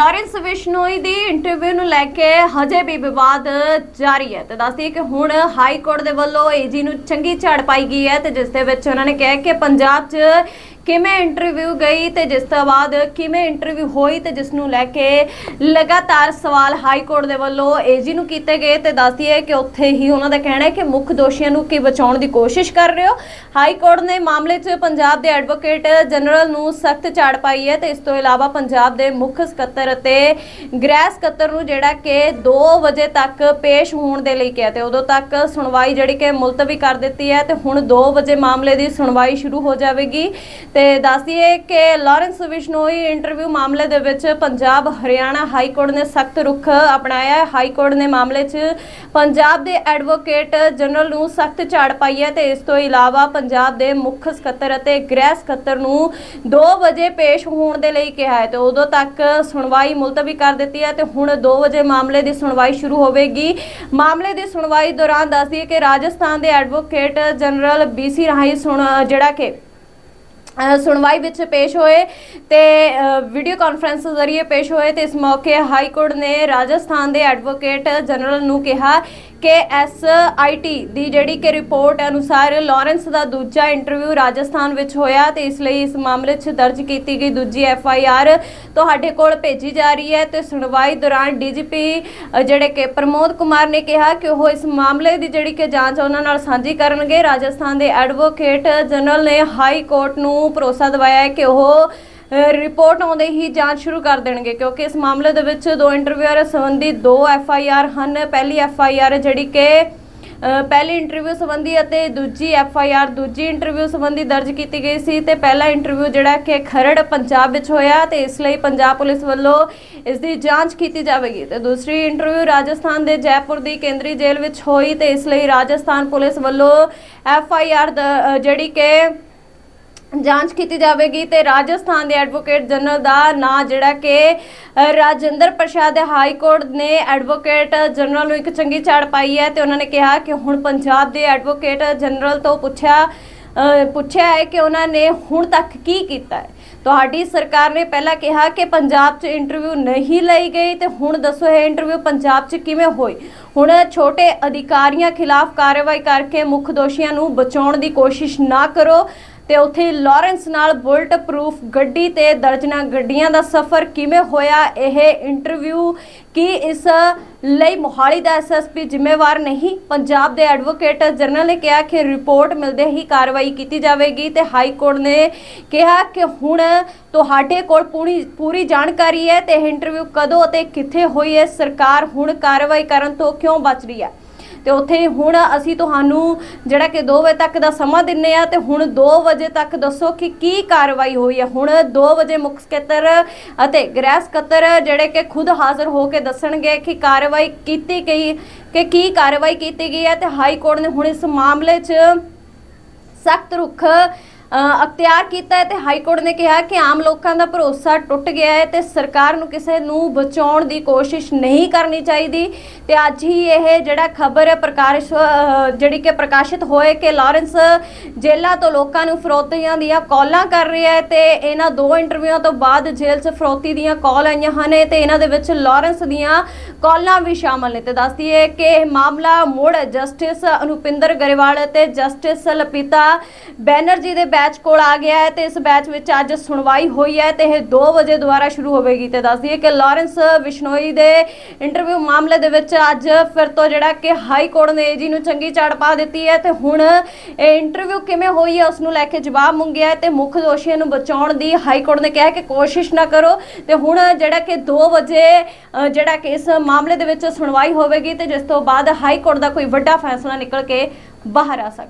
Lawrence Bishnoi ਦੀ interview ਨੂੰ ਲੈ ਕੇ ਹਜੇ ਵੀ ਵਿਵਾਦ ਜਾਰੀ ਹੈ। ਤੇ ਦੱਸਦੀ ਕਿ ਹੁਣ ਹਾਈ ਕੋਰਟ ਦੇ ਵੱਲੋਂ ਏਜੀ ਨੂੰ ਚੰਗੀ ਝਾੜ ਪਾਈ ਗਈ ਹੈ ਤੇ ਜਿਸ ਦੇ ਵਿੱਚ ਉਹਨਾਂ ਨੇ ਕਿਹਾ ਕਿ ਪੰਜਾਬ 'ਚ ਕਿਵੇਂ ਇੰਟਰਵਿਊ ਗਈ ਤੇ ਜਿਸ ਤੋਂ ਬਾਅਦ ਕਿਵੇਂ ਇੰਟਰਵਿਊ ਹੋਈ ਤੇ ਜਿਸ ਨੂੰ ਲੈ ਕੇ ਲਗਾਤਾਰ ਸਵਾਲ ਹਾਈ ਕੋਰਟ ਦੇ ਵੱਲੋਂ ਏਜੀ ਨੂੰ ਕੀਤੇ ਗਏ ਤੇ ਦੱਸਦੀ ਹੈ ਕਿ ਉੱਥੇ ਹੀ ਉਹਨਾਂ ਦਾ ਕਹਿਣਾ ਹੈ ਕਿ ਮੁੱਖ ਦੋਸ਼ੀਆਂ ਨੂੰ ਕੀ ਬਚਾਉਣ ਦੀ ਕੋਸ਼ਿਸ਼ ਕਰ ਰਹੇ ਹੋ। ਹਾਈ ਕੋਰਟ ਨੇ ਮਾਮਲੇ 'ਚ ਪੰਜਾਬ ਦੇ ਐਡਵੋਕੇਟ ਜਨਰਲ ਨੂੰ ਸਖਤ ਝਾੜ ਪਾਈ ਹੈ ਤੇ ਇਸ ਤੋਂ ਇਲਾਵਾ ਪੰਜਾਬ ਦੇ ਮੁੱਖ ਸਕੱਤਰ ਅਤੇ ਗ੍ਰਹਿ ਸਕੱਤਰ ਨੂੰ ਜਿਹੜਾ ਕਿ 2 ਵਜੇ ਤੱਕ ਪੇਸ਼ ਹੋਣ ਦੇ ਲਈ ਕਿਹਾ ਤੇ ਉਦੋਂ ਤੱਕ ਸੁਣਵਾਈ ਜਿਹੜੀ ਕਿ ਮੁਲਤਵੀ ਕਰ ਦਿੱਤੀ ਹੈ ਤੇ ਹੁਣ 2 ਵਜੇ ਮਾਮਲੇ ਦੀ ਸੁਣਵਾਈ ਸ਼ੁਰੂ ਹੋ ਜਾਵੇਗੀ। ਤੇ ਦੱਸ ਦਈਏ ਕਿ ਲਾਰੈਂਸ ਵਿਸ਼ਨੋਈ ਇੰਟਰਵਿਊ ਮਾਮਲੇ ਦੇ ਵਿੱਚ ਪੰਜਾਬ ਹਰਿਆਣਾ ਹਾਈ ਕੋਰਟ ਨੇ ਸਖਤ ਰੁਖ ਅਪਣਾਇਆ ਹੈ। ਹਾਈ ਕੋਰਟ ਨੇ ਮਾਮਲੇ 'ਚ ਪੰਜਾਬ ਦੇ ਐਡਵੋਕੇਟ ਜਨਰਲ ਨੂੰ ਸਖਤ ਝਾੜ ਪਾਈ ਹੈ ਤੇ ਇਸ ਤੋਂ ਇਲਾਵਾ ਪੰਜਾਬ ਦੇ ਮੁੱਖ ਸਕੱਤਰ ਅਤੇ ਗ੍ਰਹਿ ਸਕੱਤਰ ਨੂੰ 2 ਵਜੇ ਪੇਸ਼ ਹੋਣ ਦੇ ਲਈ ਕਿਹਾ ਹੈ ਤੇ ਉਦੋਂ ਤੱਕ ਸੁਣਵਾਈ ਮੁਲਤਵੀ ਕਰ ਦਿੱਤੀ ਹੈ ਤੇ ਹੁਣ 2 ਵਜੇ ਮਾਮਲੇ ਦੀ ਸੁਣਵਾਈ ਸ਼ੁਰੂ ਹੋਵੇਗੀ। ਮਾਮਲੇ ਦੀ ਸੁਣਵਾਈ ਦੌਰਾਨ ਦੱਸ ਦਈਏ ਕਿ ਰਾਜਸਥਾਨ ਦੇ ਐਡਵੋਕੇਟ ਜਨਰਲ ਬੀਸੀ ਰਾਹੀਂ ਸੁਣ ਜਿਹੜਾ ਕਿ ਸੁਣਵਾਈ ਵਿੱਚ ਪੇਸ਼ ਹੋਏ ਤੇ ਵੀਡੀਓ ਕਾਨਫਰੰਸ ਜ਼ਰੀਏ ਪੇਸ਼ ਹੋਏ ਤੇ ਇਸ ਮੌਕੇ ਹਾਈ ਕੋਰਟ ਨੇ ਰਾਜਸਥਾਨ ਦੇ ਐਡਵੋਕੇਟ ਜਨਰਲ ਨੂੰ ਕਿਹਾ ਕਿ ਐਸਆਈਟੀ ਦੀ ਜਿਹੜੀ ਕਿ ਰਿਪੋਰਟ ਅਨੁਸਾਰ ਲਾਰੈਂਸ ਦਾ ਦੂਜਾ ਇੰਟਰਵਿਊ ਰਾਜਸਥਾਨ ਵਿੱਚ ਹੋਇਆ ਤੇ ਇਸ ਲਈ ਇਸ ਮਾਮਲੇ 'ਚ ਦਰਜ ਕੀਤੀ ਗਈ ਦੂਜੀ ਐਫਆਈਆਰ ਤੁਹਾਡੇ ਕੋਲ ਭੇਜੀ ਜਾ ਰਹੀ ਹੈ ਤੇ ਸੁਣਵਾਈ ਦੌਰਾਨ ਡੀਜੀਪੀ ਜਿਹੜੇ ਕਿ ਪ੍ਰਮੋਦ ਕੁਮਾਰ ਨੇ ਕਿਹਾ ਕਿ ਉਹ ਇਸ ਮਾਮਲੇ ਦੀ ਜਿਹੜੀ ਕਿ ਜਾਂਚ ਉਹਨਾਂ ਨਾਲ ਸਾਂਝੀ ਕਰਨਗੇ। ਰਾਜਸਥਾਨ ਦੇ ਐਡਵੋਕੇਟ ਜਨਰਲ ਨੇ ਹਾਈ ਕੋਰਟ ਨੂੰ ਭਰੋਸਾ ਦਿਵਾਇਆ ਹੈ ਕਿ ਉਹ ਰਿਪੋਰਟ ਆਉਂਦੇ ਹੀ ਜਾਂਚ ਸ਼ੁਰੂ ਕਰ ਦੇਣਗੇ, ਕਿਉਂਕਿ ਇਸ ਮਾਮਲੇ ਦੇ ਵਿੱਚ ਦੋ ਇੰਟਰਵਿਊਅਰ ਸੰਬੰਧੀ ਦੋ ਐਫ ਆਈ ਆਰ ਹਨ। ਪਹਿਲੀ ਐਫ ਆਈ ਆਰ ਜਿਹੜੀ ਕਿ ਪਹਿਲੀ ਇੰਟਰਵਿਊ ਸੰਬੰਧੀ ਅਤੇ ਦੂਜੀ ਐਫ ਆਈ ਆਰ ਦੂਜੀ ਇੰਟਰਵਿਊ ਸੰਬੰਧੀ ਦਰਜ ਕੀਤੀ ਗਈ ਸੀ ਤੇ ਪਹਿਲਾ ਇੰਟਰਵਿਊ ਜਿਹੜਾ ਕਿ ਖਰੜ, ਪੰਜਾਬ ਵਿੱਚ ਹੋਇਆ ਤੇ ਇਸ ਲਈ ਪੰਜਾਬ ਪੁਲਿਸ ਵੱਲੋਂ ਇਸ ਦੀ ਜਾਂਚ ਕੀਤੀ ਜਾਵੇਗੀ। ਤੇ ਦੂਸਰੀ ਇੰਟਰਵਿਊ ਰਾਜਸਥਾਨ ਦੇ ਜੈਪੁਰ ਦੀ ਕੇਂਦਰੀ ਜੇਲ੍ਹ ਵਿੱਚ ਹੋਈ ਤੇ ਇਸ ਲਈ ਰਾਜਸਥਾਨ ਪੁਲਿਸ ਵੱਲੋਂ ਐਫ ਆਈ ਆਰ ਜਿਹੜੀ ਕਿ ਜਾਂਚ ਕੀਤੀ ਜਾਵੇਗੀ ਤੇ ਰਾਜਸਥਾਨ ਦੇ ਐਡਵੋਕੇਟ ਜਨਰਲ ਦਾ ਨਾਂ ਜਿਹੜਾ ਕਿ ਰਾਜਿੰਦਰ ਪ੍ਰਸ਼ਾਦ ਹਾਈ ਕੋਰਟ ਨੇ ਐਡਵੋਕੇਟ ਜਨਰਲ ਨੂੰ ਇੱਕ ਚੰਗੀ ਝਾੜ ਪਾਈ ਹੈ ਤੇ ਉਹਨਾਂ ਨੇ ਕਿਹਾ ਕਿ ਹੁਣ ਪੰਜਾਬ ਦੇ ਐਡਵੋਕੇਟ ਜਨਰਲ ਤੋਂ ਪੁੱਛਿਆ ਪੁੱਛਿਆ ਹੈ ਕਿ ਉਹਨਾਂ ਨੇ ਹੁਣ ਤੱਕ ਕੀ ਕੀਤਾ ਹੈ। ਤੁਹਾਡੀ ਸਰਕਾਰ ਨੇ ਪਹਿਲਾਂ ਕਿਹਾ ਕਿ ਪੰਜਾਬ 'ਚ ਇੰਟਰਵਿਊ ਨਹੀਂ ਲਈ ਗਈ ਤੇ ਹੁਣ ਦੱਸੋ ਇਹ ਇੰਟਰਵਿਊ ਪੰਜਾਬ 'ਚ ਕਿਵੇਂ ਹੋਈ? ਹੁਣ ਛੋਟੇ ਅਧਿਕਾਰੀਆਂ ਖਿਲਾਫ ਕਾਰਵਾਈ ਕਰਕੇ ਮੁੱਖ ਦੋਸ਼ੀਆਂ ਨੂੰ ਬਚਾਉਣ ਦੀ ਕੋਸ਼ਿਸ਼ ਨਾ ਕਰੋ। ਤੇ ਉੱਥੇ ਲਾਰੈਂਸ ਨਾਲ ਬੁਲਟ ਪ੍ਰੂਫ ਗੱਡੀ ਤੇ ਦਰਜਨਾਂ ਗੱਡੀਆਂ ਦਾ ਸਫ਼ਰ ਕਿਵੇਂ ਹੋਇਆ? ਇਹ ਇੰਟਰਵਿਊ ਕੀ ਇਸ ਲਈ ਮੋਹਾਲੀ ਦਾ ਐਸਐਸਪੀ ਜ਼ਿੰਮੇਵਾਰ ਨਹੀਂ? ਪੰਜਾਬ ਦੇ ਐਡਵੋਕੇਟ ਜਨਰਲ ਨੇ ਕਿਹਾ ਕਿ ਰਿਪੋਰਟ ਮਿਲਦੇ ਹੀ ਕਾਰਵਾਈ ਕੀਤੀ ਜਾਵੇਗੀ ਤੇ ਹਾਈ ਕੋਰਟ ਨੇ ਕਿਹਾ ਕਿ ਹੁਣ ਤੁਹਾਡੇ ਕੋਲ ਪੂਰੀ ਪੂਰੀ ਜਾਣਕਾਰੀ ਹੈ ਤੇ ਇਹ ਇੰਟਰਵਿਊ ਕਦੋਂ ਅਤੇ ਕਿੱਥੇ ਹੋਈ ਹੈ? ਸਰਕਾਰ ਹੁਣ ਕਾਰਵਾਈ ਕਰਨ ਤੋਂ ਕਿਉਂ ਬਚ ਰਹੀ ਹੈ? ਤੇ ਉੱਥੇ ਹੁਣ ਅਸੀਂ ਤੁਹਾਨੂੰ ਜਿਹੜਾ ਕਿ 2 ਵਜੇ ਤੱਕ ਦਾ ਸਮਾਂ ਦਿੰਨੇ ਆ ਤੇ ਹੁਣ 2 ਵਜੇ ਤੱਕ ਦੱਸੋ ਕਿ ਕੀ ਕਾਰਵਾਈ ਹੋਈ ਹੈ ਹੁਣ 2 ਵਜੇ ਮੁੱਖ ਸਕੱਤਰ ਅਤੇ ਗ੍ਰਹਿ ਸਕੱਤਰ ਜਿਹੜੇ ਕਿ ਖੁਦ ਹਾਜ਼ਰ ਹੋ ਕੇ ਦੱਸਣਗੇ ਕਿ ਕਾਰਵਾਈ ਕੀਤੀ ਗਈ, ਕਿ ਕੀ ਕਾਰਵਾਈ ਕੀਤੀ ਗਈ ਹੈ ਤੇ ਹਾਈ ਕੋਰਟ ਨੇ ਹੁਣ ਇਸ ਮਾਮਲੇ 'ਚ ਸਖਤ ਰੁਖ ਅਖਤਿਆਰ ਕੀਤਾ ਹੈ ਤੇ ਹਾਈ ਕੋਰਟ ਨੇ ਕਿਹਾ ਕਿ ਆਮ ਲੋਕਾਂ ਦਾ ਭਰੋਸਾ ਟੁੱਟ ਗਿਆ ਹੈ ਤੇ ਸਰਕਾਰ ਨੂੰ ਕਿਸੇ ਨੂੰ ਬਚਾਉਣ ਦੀ ਕੋਸ਼ਿਸ਼ ਨਹੀਂ ਕਰਨੀ ਚਾਹੀਦੀ। ਤੇ ਅੱਜ ਹੀ ਇਹ ਜਿਹੜਾ ਖਬਰ ਪ੍ਰਕਾਸ਼ ਜਿਹੜੀ ਕਿ ਪ੍ਰਕਾਸ਼ਿਤ ਹੋਏ ਕਿ ਲਾਰੈਂਸ ਜੇਲ੍ਹਾਂ ਤੋਂ ਲੋਕਾਂ ਨੂੰ ਫਰੋਤੀਆਂ ਦੀਆਂ ਕਾਲਾਂ ਕਰ ਰਿਹਾ ਹੈ ਤੇ ਇਹਨਾਂ ਦੋ ਇੰਟਰਵਿਊਆਂ ਤੋਂ ਬਾਅਦ ਜੇਲ੍ਹ 'ਚ ਫਰੋਤੀ ਦੀਆਂ ਕਾਲ ਆਈਆਂ ਹਨ ਤੇ ਇਹਨਾਂ ਦੇ ਵਿੱਚ ਲਾਰੈਂਸ ਦੀਆਂ ਕਾਲਾਂ ਵੀ ਸ਼ਾਮਲ ਨੇ। ਤੇ ਦੱਸਦੀ ਹੈ ਕਿ ਇਹ ਮਾਮਲਾ ਮੁੜ ਜਸਟਿਸ ਅਨੁਪਿੰਦਰ ਗਰੇਵਾਲ ਅਤੇ ਜਸਟਿਸ ਲਪਿਤਾ ਬੈਨਰਜੀ ਦੇ ਬੈਚ ਕੋਲ ਆ ਗਿਆ ਹੈ ਤੇ ਇਸ ਬੈਚ ਵਿੱਚ ਅੱਜ ਸੁਣਵਾਈ ਹੋਈ ਹੈ ਤੇ ਇਹ 2 ਵਜੇ ਦੁਬਾਰਾ ਸ਼ੁਰੂ ਹੋਵੇਗੀ ਤੇ ਦੱਸਦੀ ਹੈ ਕਿ ਲਾਰੈਂਸ ਵਿਸ਼ਨੋਈ ਦੇ ਇੰਟਰਵਿਊ ਮਾਮਲੇ ਦੇ ਵਿੱਚ ਅੱਜ ਫਿਰ ਤੋਂ ਜਿਹੜਾ ਕਿ ਹਾਈ ਕੋਰਟ ਨੇ ਜੀ ਨੂੰ ਚੰਗੀ ਝਾੜ ਪਾ ਦਿੱਤੀ ਹੈ ਤੇ ਹੁਣ ਇਹ ਇੰਟਰਵਿਊ ਕਿਵੇਂ ਹੋਈ ਹੈ ਉਸ ਨੂੰ ਲੈ ਕੇ ਜਵਾਬ ਮੰਗਿਆ ਹੈ ਤੇ ਮੁੱਖ ਦੋਸ਼ੀਆਂ ਨੂੰ ਬਚਾਉਣ ਦੀ ਹਾਈ ਕੋਰਟ ਨੇ ਕਿਹਾ ਕਿ ਕੋਸ਼ਿਸ਼ ਨਾ ਕਰੋ ਤੇ ਹੁਣ ਜਿਹੜਾ ਕਿ 2 ਵਜੇ ਜਿਹੜਾ ਕਿ ਇਸ ਮਾਮਲੇ ਦੇ ਵਿੱਚ ਸੁਣਵਾਈ ਹੋਵੇਗੀ ਤੇ ਜਿਸ ਤੋਂ ਬਾਅਦ ਹਾਈ ਕੋਰਟ ਦਾ ਕੋਈ ਵੱਡਾ ਫੈਸਲਾ ਨਿਕਲ ਕੇ ਬਾਹਰ ਆ ਸਕਦਾ।